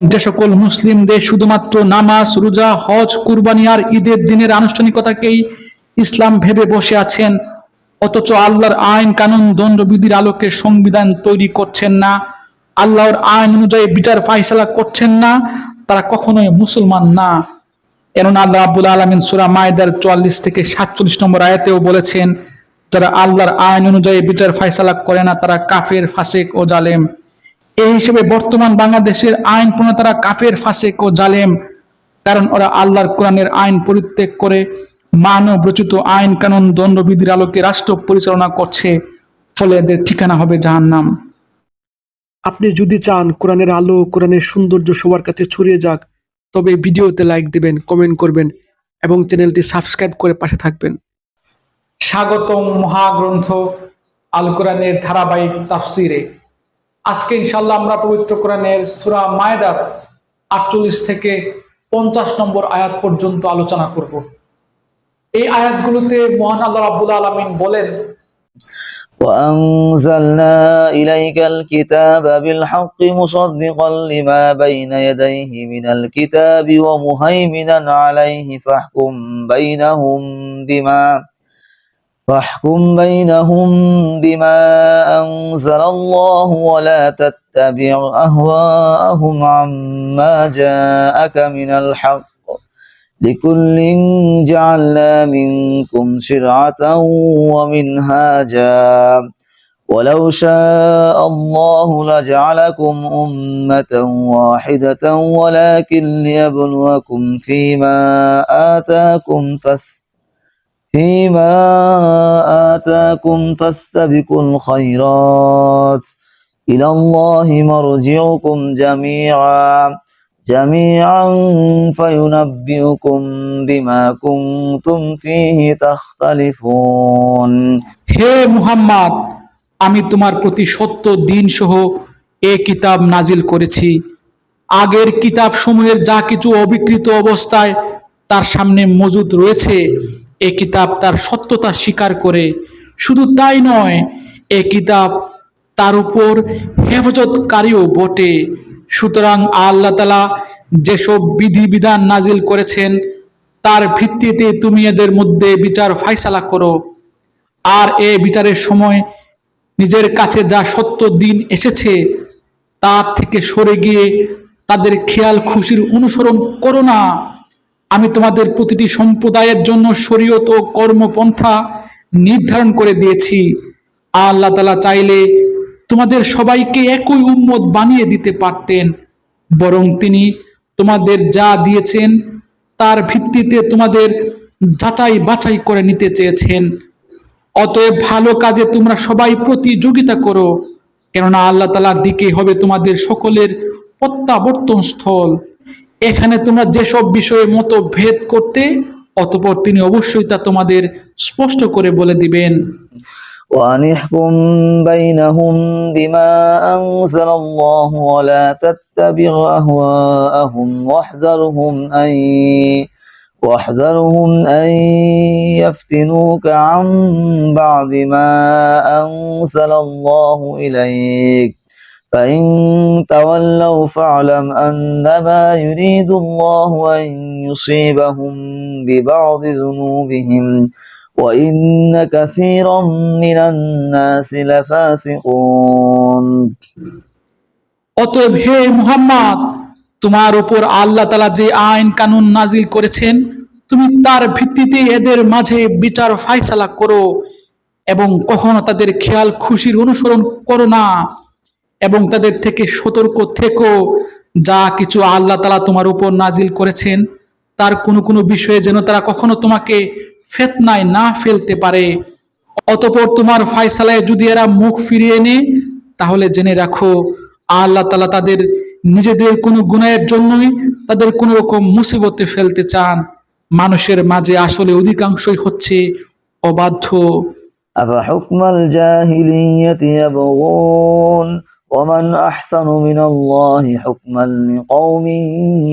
যে সকল মুসলিম দেশ শুধুমাত্র নামাজ, রোজা, হজ, কুরবানি আর ঈদের দিনের আনুষ্ঠানিকতাকেই ইসলাম ভেবে বসে আছেন, অথচ আল্লাহর আইন, কানুন, দণ্ডবিধির আলোকে সংবিধান তৈরি করছেন না, আল্লাহর আইন অনুযায়ী বিচার ফাইসালা করছেন না, তারা কখনোই মুসলমান না। কেননা আল্লাহ আব্বুল আলমিন সুরা মায়দার চুয়াল্লিশ থেকে সাতচল্লিশ নম্বর আয়াতেও বলেছেন, যারা আল্লাহর আইন অনুযায়ী বিচার ফাইসালা করে না, তারা কাফের, ফাসেক ও জালেম। এই হিসেবে বর্তমান বাংলাদেশের আইন প্রণেতারা কাফের ফাসেক ও জালেম। কারণ ওরা আল্লাহর কোরআনের আইন পরিত্যাগ করে মানব রচিত আইন কানুন দণ্ডবিধির আলোকে রাষ্ট্র পরিচালনা করছে ফলে এদের ঠিকানা হবে জাহান্নাম। আপনি যদি চান কোরআনের আলো কোরআনের সৌন্দর্য সবার কাছে ছড়িয়ে যাক তবে ভিডিওতে লাইক দিবেন কমেন্ট করবেন এবং চ্যানেলটি সাবস্ক্রাইব করে পাশে থাকবেন। স্বাগতম মহাগ্রন্থ আল কোরআনের ধারাবাহিক তাফসিরে। আজকে ইনশাল্লাহ আমরা পবিত্র কোরআনের সূরা মায়দার আটচল্লিশ থেকে পঞ্চাশ নম্বর আয়াত পর্যন্ত আলোচনা করব এই আয়াতগুলোতে মহান আল্লাহ রাব্বুল আলামিন বলেন وأنزلنا إليك الكتاب بالحق مصدقا لما بين يديه من الكتاب ومهيمنا عليه فاحكم بينهم بما فاحكم بينهم بما أنزل الله ولا تتبع أهواءهم عما جاءك من الحق. لكل جعلنا منكم شرعة ومنهاجا. ولو شاء الله لجعلكم أمة واحدة ولكن ليبلوكم فيما آتاكم فاس فيما آتاكم فاستبقوا الخيرات إلى الله مرجعكم جميعا جميعا فينبئكم بما كنتم فيه تختلفون হে মুহাম্মদ আমি তোমার প্রতি সত্য দিন সহ এ কিতাব নাজিল করেছি আগের কিতাব সমূহের যা কিছু অবিকৃত অবস্থায় তার সামনে মজুদ রয়েছে এ কিতাব তার সত্যতা স্বীকার করে। শুধু তাই নয়, এ কিতাব তার উপর হেফাজতকারীও বটে। সুতরাং আল্লাহ তালা যেসব বিধিবিধান নাজিল করেছেন, তার ভিত্তিতে তুমি এদের মধ্যে বিচার ফাইসালা করো। আর এ বিচারের সময় নিজের কাছে যা সত্য দিন এসেছে, তার থেকে সরে গিয়ে তাদের খেয়াল খুশির অনুসরণ করো না। আমি তোমাদের প্রতিটি সম্প্রদায়ের জন্য শরীয়ত ও কর্মপন্থা নির্ধারণ করে দিয়েছি। আল্লাহ তালা চাইলে তোমাদের সবাইকে একই উম্মত বানিয়ে দিতে পারতেন, বরং তিনি তোমাদের যা দিয়েছেন তার ভিত্তিতে তোমাদের যাচাই বাছাই করে নিতে চেয়েছেন। অতএব ভালো কাজে তোমরা সবাই প্রতিযোগিতা করো, কেননা আল্লাহ তালার দিকে হবে তোমাদের সকলের প্রত্যাবর্তন স্থল এখানে তোমরা যেসব বিষয়ে মত ভেদ করতে অতপর তিনি অবশ্যই তা তোমাদের স্পষ্ট করে বলে দিবেন وأن احكم بينهم بما أنزل الله ولا تتبع أهواءهم واحذرهم أن واحذرهم أن يفتنوك عن بعد ما أنزل الله إليك فإن تولوا فاعلم أنما يريد الله أن يصيبهم ببعض ذنوبهم وإن كثيرا من الناس لفاسقون অতএব হে মুহাম্মদ তোমার উপর আল্লাহ তালা যে আইন কানুন নাজিল করেছেন তুমি তার ভিত্তিতে এদের মাঝে বিচার ফাইসালা করো এবং কখনো তাদের খেয়াল খুশির অনুসরণ করো না এবং তাদের থেকে সতর্ক থেকো যা কিছু আল্লাহ তালা তোমার উপর নাজিল করেছেন তার কোনো কোনো বিষয়ে যেন তারা কখনো তোমাকে ফেতনায় না ফেলতে পারে অতপর তোমার ফায়সালায় যদি এরা মুখ ফিরিয়ে নে তাহলে জেনে রাখো আল্লাহ তালা তাদের নিজেদের কোনো গুণের জন্যই তাদের কোনো রকম মুসিবতে ফেলতে চান মানুষের মাঝে আসলে অধিকাংশই হচ্ছে অবাধ্য أفحكم الجاهلية يبغون ومن أحسن من الله حكما لقوم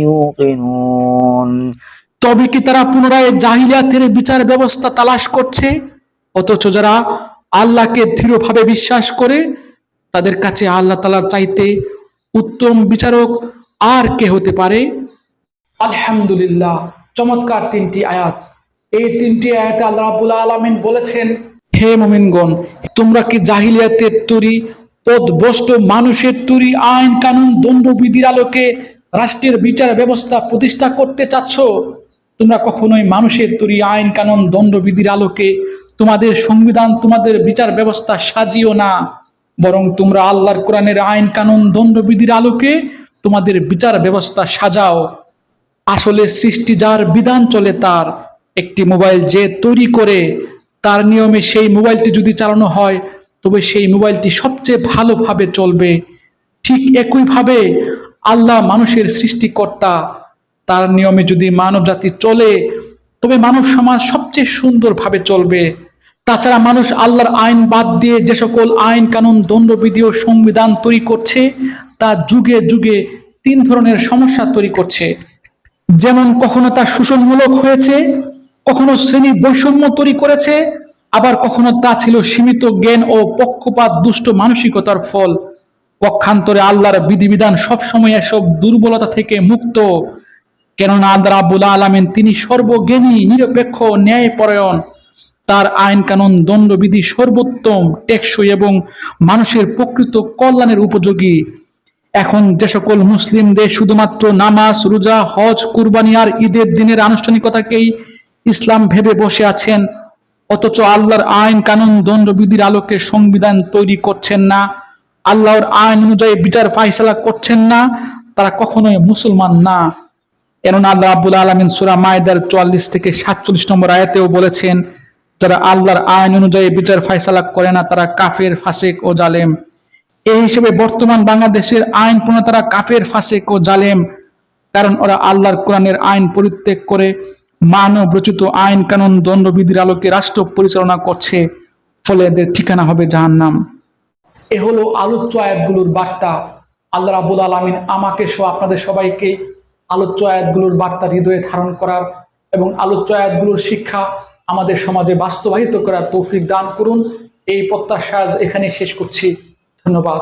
يوقنون তবে কি তারা পুনরায় জাহিলিয়াতের বিচার ব্যবস্থা তালাশ করছে অথচ যারা আল্লাহকে দৃঢ়ভাবে বিশ্বাস করে তাদের কাছে আল্লাহ তালার চাইতে উত্তম বিচারক আর কে হতে পারে আলহামদুলিল্লাহ চমৎকার তিনটি আয়াত এই তিনটি আয়াতে আল্লাহ রাব্বুল আলামিন বলেছেন হে মুমিনগণ তোমরা কি জাহিলিয়াতের তৈরি পদভ্রষ্ট মানুষের তৈরি আইন কানুন দণ্ডবিধির আলোকে রাষ্ট্রের বিচার ব্যবস্থা প্রতিষ্ঠা করতে চাচ্ছ? তোমরা কখনোই মানুষের তৈরি আইন কানুন দণ্ডবিধির আলোকে তোমাদের সংবিধান, তোমাদের বিচার ব্যবস্থা সাজিও না। বরং তোমরা আল্লাহর কোরআনের আইন কানুন দণ্ডবিধির আলোকে তোমাদের বিচার ব্যবস্থা সাজাও। আসলে সৃষ্টি যার বিধান চলে তার। একটি মোবাইল যে তৈরি করে, তার নিয়মে সেই মোবাইলটি যদি চালানো হয় তবে সেই মোবাইলটি সবচেয়ে ভালোভাবে চলবে। ঠিক একইভাবে আল্লাহ মানুষের সৃষ্টিকর্তা, তার নিয়মে যদি মানব জাতি চলে, তবে মানব সমাজ সবচেয়ে সুন্দরভাবে চলবে। তাছাড়া মানুষ আল্লাহর আইন বাদ দিয়ে যে সকল আইন কানুন, দণ্ডবিধি ও সংবিধান তৈরি করছে, তা যুগে যুগে তিন ধরনের সমস্যা তৈরি করছে। যেমন কখনো তা শোষণমূলক হয়েছে, কখনো শ্রেণি বৈষম্য তৈরি করেছে আবার কখনো তা ছিল সীমিত জ্ঞান ও পক্ষপাত, দুষ্ট মানসিকতার ফল। পক্ষান্তরে আল্লাহর বিধিবিধান সবসময় এসব দুর্বলতা থেকে মুক্ত। কেননা আল্লাহ রাব্বুল আলামিন তিনি সর্বজ্ঞানী, নিরপেক্ষ, ন্যায়পরায়ণ। তার আইন কানুন দণ্ডবিধি সর্বোত্তম, টেকসই এবং মানুষের প্রকৃত কল্যাণের উপযোগী। এখন যে সকল মুসলিম দেশ শুধুমাত্র নামাজ, রোজা, হজ, কুরবানি আর ঈদের দিনের আনুষ্ঠানিকতাকেই ইসলাম ভেবে বসে আছেন অথচ আল্লাহর আইন কানুন দণ্ডবিধির আলোকে সংবিধান তৈরি করছেন না। আল্লাহর আইন অনুযায়ী বিচার ফাইসালা করছেন না। তারা কখনোই মুসলমান না। কেননা আল্লাহ আব্বুল আলমিন সুরা মায়দার চুয়াল্লিশ থেকে সাতচল্লিশ নম্বর আয়াতেও বলেছেন, যারা আল্লাহর আইন অনুযায়ী বিচার ফাইসালা করে না, তারা কাফের, ফাসেক ও জালেম। এই হিসেবে বর্তমান বাংলাদেশের আইন প্রণেতারা কাফের, ফাসেক ও জালেম। কারণ ওরা আল্লাহর কোরআনের আইন পরিত্যাগ করে মানব রচিত আইন কানুন দণ্ডবিধির আলোকে রাষ্ট্র পরিচালনা করছে, ফলে এদের ঠিকানা হবে জাহান্নাম। এ হলো আলোচ্য আয়াতগুলোর বার্তা। আল্লাহ রাবুল আলমিন আমাকে সহ আপনাদের সবাইকে আলোচ্য আয়াতগুলোর বার্তা হৃদয়ে ধারণ করার এবং আলোচ্য আয়াতগুলোর শিক্ষা আমাদের সমাজে বাস্তবায়িত করার তৌফিক দান করুন। এই প্রত্যাশা এখানে শেষ করছি। ধন্যবাদ।